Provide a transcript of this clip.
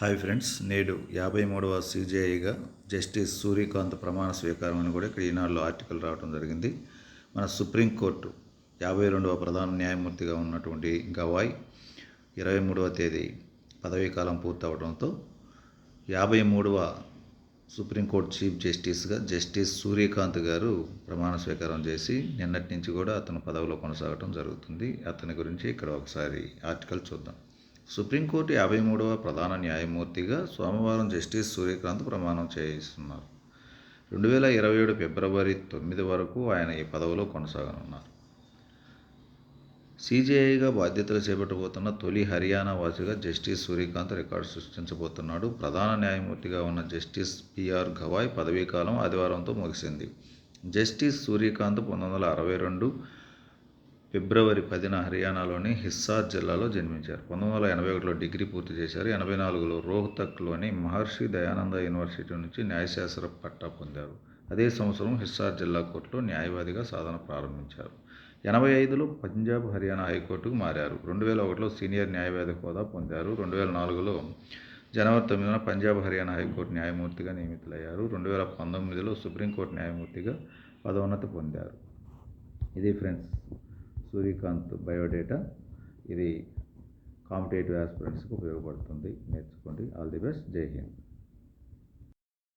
Hi friends నేడు యాభై మూడవ సీజేఐగా జస్టిస్ సూర్యకాంత్ ప్రమాణ స్వీకారం అని కూడా ఇక్కడ ఈనాడులో ఆర్టికల్ రావడం జరిగింది. మన సుప్రీంకోర్టు యాభై రెండవ ప్రధాన న్యాయమూర్తిగా ఉన్నటువంటి గవాయ్ ఇరవై మూడవ తేదీ పదవీ కాలం పూర్తవడంతో యాభై మూడవ సుప్రీంకోర్టు చీఫ్ జస్టిస్గా జస్టిస్ సూర్యకాంత్ గారు ప్రమాణ స్వీకారం చేసి నిన్నటి నుంచి కూడా అతను పదవిలో కొనసాగడం జరుగుతుంది. అతని గురించి ఇక్కడ ఒకసారి ఆర్టికల్ చూద్దాం. సుప్రీంకోర్టు యాభై మూడవ ప్రధాన న్యాయమూర్తిగా సోమవారం జస్టిస్ సూర్యకాంత్ ప్రమాణం చేయిస్తున్నారు. రెండు వేల ఇరవై ఏడు ఫిబ్రవరి తొమ్మిది వరకు ఆయన ఈ పదవిలో కొనసాగనున్నారు. సీజేఐగా బాధ్యతలు చేపట్టబోతున్న తొలి హర్యానా వాసిగా జస్టిస్ సూర్యకాంత్ రికార్డు సృష్టించబోతున్నాడు. ప్రధాన న్యాయమూర్తిగా ఉన్న జస్టిస్ పిఆర్ గవాయ్ పదవీకాలం ఆదివారంతో ముగిసింది. జస్టిస్ సూర్యకాంత్ పంతొమ్మిది వందల అరవై రెండు ఫిబ్రవరి పదిన హర్యానాలోని హిస్సార్ జిల్లాలో జన్మించారు. పంతొమ్మిది వందల ఎనభై ఒకటిలో డిగ్రీ పూర్తి చేశారు. ఎనభై నాలుగులో రోహ్తక్లోని మహర్షి దయానంద యూనివర్సిటీ నుంచి న్యాయశాస్త్ర పట్టా పొందారు. అదే సంవత్సరం హిస్సార్ జిల్లా కోర్టులో న్యాయవాదిగా సాధన ప్రారంభించారు. ఎనభై ఐదులో పంజాబ్ హర్యానా హైకోర్టుకు మారారు. రెండు వేల ఒకటిలో సీనియర్ న్యాయవాది హోదా పొందారు. రెండు వేల నాలుగులో జనవరి తొమ్మిదిన పంజాబ్ హర్యానా హైకోర్టు న్యాయమూర్తిగా నియమితులయ్యారు. రెండు వేల పంతొమ్మిదిలో సుప్రీంకోర్టు న్యాయమూర్తిగా పదోన్నతి పొందారు. ఇది ఫ్రెండ్స్ సూర్యకాంత్ బయోడేటా. ఇది కాంపిటేటివ్ ఆస్పిరెంట్స్కి ఉపయోగపడుతుంది. నేర్చుకోండి. All the best. జై హింద్.